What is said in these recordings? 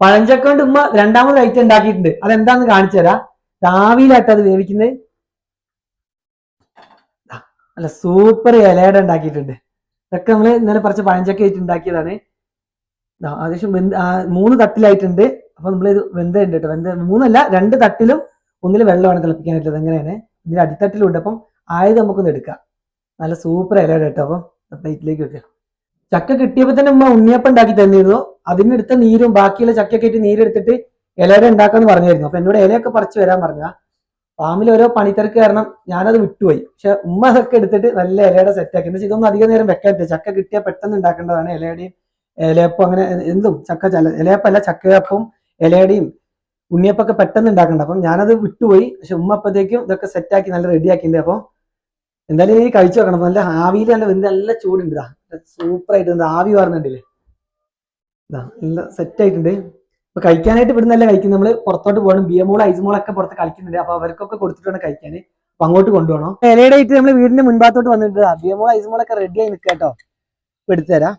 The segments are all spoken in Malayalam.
പഴഞ്ചക്ക കൊണ്ട് ഉമ്മ രണ്ടാമത് ഐറ്റം ഉണ്ടാക്കിയിട്ടുണ്ട്. അതെന്താന്ന് കാണിച്ചു തരാ. രാവിലായിട്ട് അത് വേവിക്കുന്നത്. ദാ, നല്ല സൂപ്പർ ഇലയട ഉണ്ടാക്കിയിട്ടുണ്ട്. ഇതൊക്കെ നമ്മൾ ഇന്നലെ കുറച്ച് പഴഞ്ചക്ക ആയിട്ട് ഉണ്ടാക്കിയതാണ്. ഏകദേശം മൂന്ന് തട്ടിലായിട്ടുണ്ട്. അപ്പൊ നമ്മൾ ഇത് വെന്തുണ്ട് കേട്ടോ. വെന്ത മൂന്നല്ല രണ്ട് തട്ടിലും ഒന്നിൽ വെള്ളമാണ് തിളപ്പിക്കാൻ പറ്റുന്നത് എങ്ങനെയാണ് ഇതിന്റെ അടിത്തട്ടിലുണ്ട്. അപ്പം ആയത് നമുക്കൊന്ന് എടുക്കാം. നല്ല സൂപ്പർ ഇലയുടെ കേട്ടോ. അപ്പം പ്ലേറ്റിലേക്ക് വെക്കാം. ചക്ക കിട്ടിയപ്പോ തന്നെ ഉമ്മ ഉണ്ണിയപ്പം ഉണ്ടാക്കി തന്നിരുന്നു. അതിനെടുത്ത നീരും ബാക്കിയുള്ള ചക്കയൊക്കെ ആയിട്ട് നീരെടുത്തിട്ട് ഇലയുടെ ഉണ്ടാക്കാന്ന് പറഞ്ഞായിരുന്നു. അപ്പൊ എന്നോട് ഇലയൊക്കെ പറിച്ചു വരാൻ പറഞ്ഞ ഫാമിൽ ഓരോ പണിത്തിരക്ക് കാരണം ഞാനത് വിട്ടുപോയി. പക്ഷെ ഉമ്മ അതൊക്കെ എടുത്തിട്ട് നല്ല ഇലയുടെ സെറ്റാക്കി എന്ന് ഇതൊന്നും അധികം നേരം വെക്കാൻ പറ്റില്ല. ചക്ക കിട്ടിയാൽ പെട്ടെന്ന് ഉണ്ടാക്കേണ്ടതാണ് ഇലയുടെയും ഇലയപ്പം അങ്ങനെ എന്തും. ചക്ക ചല ഇലയപ്പല്ല ചക്കയപ്പം ഇലയുടെയും ഉണ്ണിയപ്പൊക്കെ പെട്ടെന്ന് ഉണ്ടാക്കണ്ട. അപ്പം ഞാനത് വിട്ടുപോയി. പക്ഷെ ഉമ്മ അപ്പത്തേക്കും ഇതൊക്കെ സെറ്റാക്കി നല്ല റെഡി ആക്കിയിട്ടുണ്ട്. അപ്പം എന്തായാലും ഇനി കഴിച്ചു നോക്കണം നല്ല ആവിയിൽ നല്ല നല്ല ചൂടുണ്ട്. സൂപ്പറായിട്ട് ആവി വാർന്നുണ്ടല്ലേ ഇതാ നല്ല സെറ്റ് ആയിട്ടുണ്ട്. ഇപ്പൊ കഴിക്കാനായിട്ട് ഇവിടെ നല്ല കഴിക്കുന്നത്? നമ്മൾ പുറത്തോട്ട് പോകണം. ബിയമോൾ ഐസ്മോളൊക്കെ പുറത്ത് കളിക്കുന്നുണ്ട്. അപ്പൊ അവർക്കൊക്കെ കൊടുത്തിട്ടാണ് കഴിക്കാൻ അപ്പൊ അങ്ങോട്ട് കൊണ്ടുപോകണം? ഇലയുടെ ആയിട്ട് നമ്മൾ വീടിന്റെ മുൻഭാഗത്തോട്ട് വന്നിട്ടുണ്ട്. ബിയമോൾ ഐസ്മോളൊക്കെ റെഡി ആയി നിൽക്കാട്ടോ എടുത്തുതരാം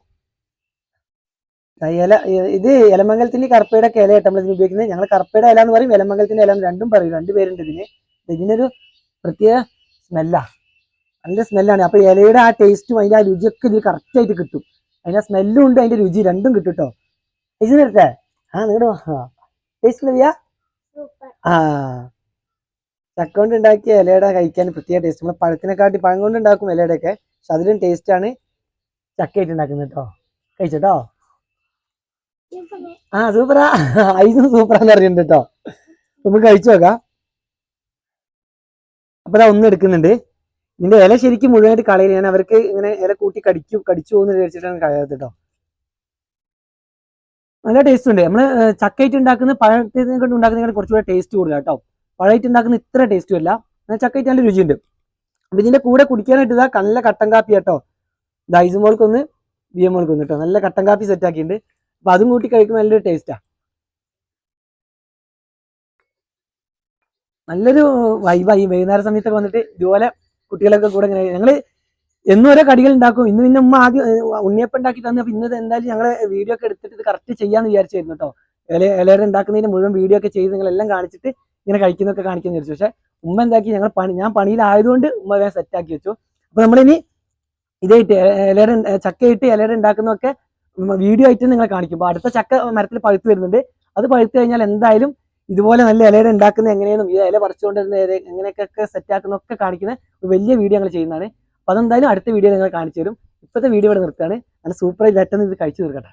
ഇല ഇത് എലമംഗലത്തിന്റെ കറുപ്പയുടെ ഒക്കെ ഇലയായിട്ട് നമ്മൾ ഇതിന് ഉപയോഗിക്കുന്നത്. ഞങ്ങൾ കറുപ്പയുടെ ഇല എന്ന് പറയും എലമംഗലത്തിന്റെ ഇല രണ്ടും പറയും. രണ്ട് പേരുണ്ട് ഇതിന്. ഇതിനൊരു പ്രത്യേക സ്മെല്ലാ നല്ല സ്മെല്ലാണ് അപ്പൊ ഇലയുടെ ആ ടേസ്റ്റും അതിന്റെ ആ രുചിയൊക്കെ ഇതിൽ കറക്റ്റ് ആയിട്ട് കിട്ടും. അതിന്റെ സ്മെല്ലും ഉണ്ട് അതിന്റെ രുചി രണ്ടും കിട്ടും കേട്ടോ ഇത് നേരത്തെ ആ നിങ്ങളുടെ ടേസ്റ്റ് ലവിയാ ആ. ചക്ക കൊണ്ട് ഉണ്ടാക്കിയ ഇലയുടെ കഴിക്കാൻ പ്രത്യേക ടേസ്റ്റ് നമ്മൾ പഴത്തിനെക്കാട്ടി പഴം കൊണ്ട് ഉണ്ടാക്കും ഇലയുടെ ഒക്കെ പക്ഷെ അതിലും ടേസ്റ്റ് ആണ് ചക്കയായിട്ട് ഉണ്ടാക്കുന്നത് കേട്ടോ കഴിച്ചോട്ടോ ആ സൂപ്പറാ. ഐസും സൂപ്പറാന്ന് അറിയുന്നുണ്ട് കേട്ടോ നമുക്ക് കഴിച്ചു നോക്കാം. അപ്പൊ ഒന്ന് എടുക്കുന്നുണ്ട്. ഇതിന്റെ ഇല ശരിക്കും മുഴുവനായിട്ട് കളയില്ല ഞാൻ അവർക്ക് ഇങ്ങനെ ഇല കൂട്ടി കടിച്ചു കടിച്ചു പോകുന്ന വിചാരിച്ചിട്ടാണ് കളയാത്തത് കേട്ടോ നല്ല ടേസ്റ്റ് ഉണ്ട്. നമ്മൾ ചക്കയിട്ട് ഉണ്ടാക്കുന്ന പഴത്തിനെ കൊണ്ട് കുറച്ചുകൂടെ ടേസ്റ്റ് കൂടുതൽ കേട്ടോ പഴയിട്ട് ഉണ്ടാക്കുന്ന ഇത്ര ടേസ്റ്റും അല്ല. ചക്കയിട്ട് നല്ല രുചിയുണ്ട്. അപ്പൊ ഇതിന്റെ കൂടെ കുടിക്കാനായിട്ട് ഇതാ നല്ല കട്ടൻ കാപ്പി കേട്ടോ ദൈസുമോൾക്കൊന്ന് ബി എം മോൾക്കൊന്ന് കേട്ടോ നല്ല കട്ടൻ കാപ്പി സെറ്റ് ആക്കിയിട്ടുണ്ട്. അപ്പൊ അതും കൂട്ടി കഴിക്കുമ്പോൾ നല്ലൊരു ടേസ്റ്റാ നല്ലൊരു വൈബായി വൈകുന്നേര സമയത്തൊക്കെ വന്നിട്ട് ഇതുപോലെ കുട്ടികളൊക്കെ കൂടെ ഇങ്ങനെ ഞങ്ങൾ എന്നും ഓരോ കടികൾ ഉണ്ടാക്കും. ഇന്ന് പിന്നെ ഉമ്മ ആദ്യം ഉണ്ണിയപ്പം ഉണ്ടാക്കി തന്നെ. അപ്പൊ ഇന്നത് എന്തായാലും ഞങ്ങൾ വീഡിയോ ഒക്കെ എടുത്തിട്ട് ഇത് കറക്റ്റ് ചെയ്യാന്ന് വിചാരിച്ചായിരുന്നു കേട്ടോ ഇല ഇലയുടെ ഉണ്ടാക്കുന്നതിന് മുഴുവൻ വീഡിയോ ഒക്കെ ചെയ്ത് നിങ്ങളെല്ലാം കാണിച്ചിട്ട് ഇങ്ങനെ കഴിക്കുന്നൊക്കെ കാണിക്കാൻ വിചാരിച്ചു. പക്ഷെ ഉമ്മ എന്താക്കി? ഞങ്ങൾ പണി ഞാൻ പണിയിലായതുകൊണ്ട് ഉമ്മ വേഗം സെറ്റ് ആക്കി വെച്ചു. അപ്പൊ നമ്മളിനി ഇതായിട്ട് ഇലയുടെ ചക്കയിട്ട് ഇലയുടെ ഉണ്ടാക്കുന്നതൊക്കെ വീഡിയോ ആയിട്ട് നിങ്ങളെ കാണിക്കും. അടുത്ത ചക്ക മരത്തിൽ പഴുത്ത് വരുന്നുണ്ട്. അത് പഴുത്ത് കഴിഞ്ഞാൽ എന്തായാലും ഇതുപോലെ നല്ല ഇലയുടെ ഉണ്ടാക്കുന്ന എങ്ങനെയെന്നും ഈ ഇല പറിച്ചുകൊണ്ടിരുന്ന എങ്ങനെയൊക്കെ സെറ്റ് കാണിക്കുന്നത് കാണിക്കുന്ന വലിയ വീഡിയോ ഞങ്ങൾ ചെയ്യുന്നതാണ്. അപ്പൊ അതെന്തായാലും അടുത്ത വീഡിയോ നിങ്ങൾ കാണിച്ചു തരും ഇപ്പോഴത്തെ വീഡിയോ ഇവിടെ നിർത്തുകയാണ്. നല്ല സൂപ്പറായി പെട്ടെന്ന് ഇത് കഴിച്ചു തീർക്കട്ടെ.